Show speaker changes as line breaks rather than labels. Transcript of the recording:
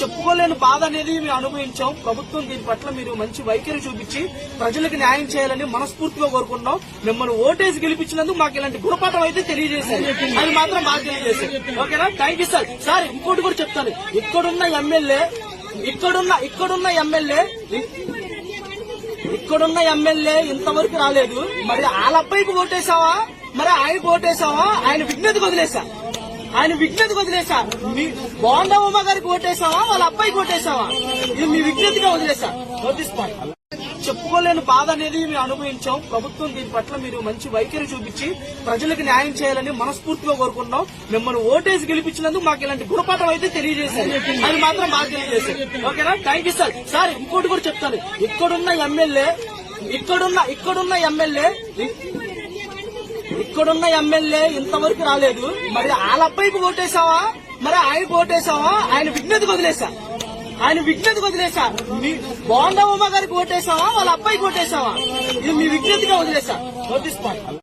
చెప్పుకోలేని బాధ అనేది మేము అనుభవించాం. ప్రభుత్వం దీని పట్ల మీరు మంచి వైఖరి చూపించి ప్రజలకు న్యాయం చేయాలని మనస్ఫూర్తిగా కోరుకుంటున్నాం. మిమ్మల్ని ఓటేసి గెలిపించినందుకు మాకు ఇలాంటి గుణపాఠం అయితే తెలియజేశారు. అది మాత్రం మాకు తెలియజేశారు. ఓకేనా? థ్యాంక్ యూ సార్ సార్ ఇంకోటి కూడా చెప్తాను. ఇక్కడున్న ఎమ్మెల్యే ఇక్కడున్న ఇక్కడున్న ఎమ్మెల్యే ఇక్కడున్న ఎమ్మెల్యే ఇంతవరకు రాలేదు. మరి వాళ్ళ అబ్బాయికి ఓటేసావా? మరి ఆయనకు ఓటేసావా? ఆయన విజ్ఞతకు వదిలేసా? ఆయన విజ్ఞతకు వదిలేసా. మీ బోండా గారికి ఓటేసావా వాళ్ళ అబ్బాయికి ఓటేసావా ఇది మీ విజ్ఞతగా వదిలేసా. నోటీస్ పాయింట్ చెప్పుకోలేని బాధ అనేది మేము అనుభవించాం. ప్రభుత్వం దీని పట్ల మీరు మంచి వైఖరి చూపించి ప్రజలకు న్యాయం చేయాలని మనస్ఫూర్తిగా కోరుకుంటున్నాం. మిమ్మల్ని ఓటేసి గెలిపించినందుకు మాకు ఇలాంటి గుణపాఠం అయితే తెలియజేశారు. అది మాత్రం మాకు తెలియజేశారు. ఓకేనా? థ్యాంక్ యూ సార్ సార్ ఇంకోటి కూడా చెప్తాను. ఇక్కడున్న ఎమ్మెల్యే ఇక్కడున్న ఇక్కడున్న ఎమ్మెల్యే ఇక్కడున్న ఎమ్మెల్యే ఇంతవరకు రాలేదు. మరి వాళ్ళ అబ్బాయికి ఓటేసావా? మరి ఆయనకు ఓటేసావా? ఆయన విజ్ఞతకు వదిలేసా? ఆయన విజ్ఞతకు వదిలేసా? మీ బోండా గారికి ఓటేసావా? వాళ్ళ అబ్బాయికి ఓటేసావా? ఇది మీ విజ్ఞతగా వదిలేసా? Notice point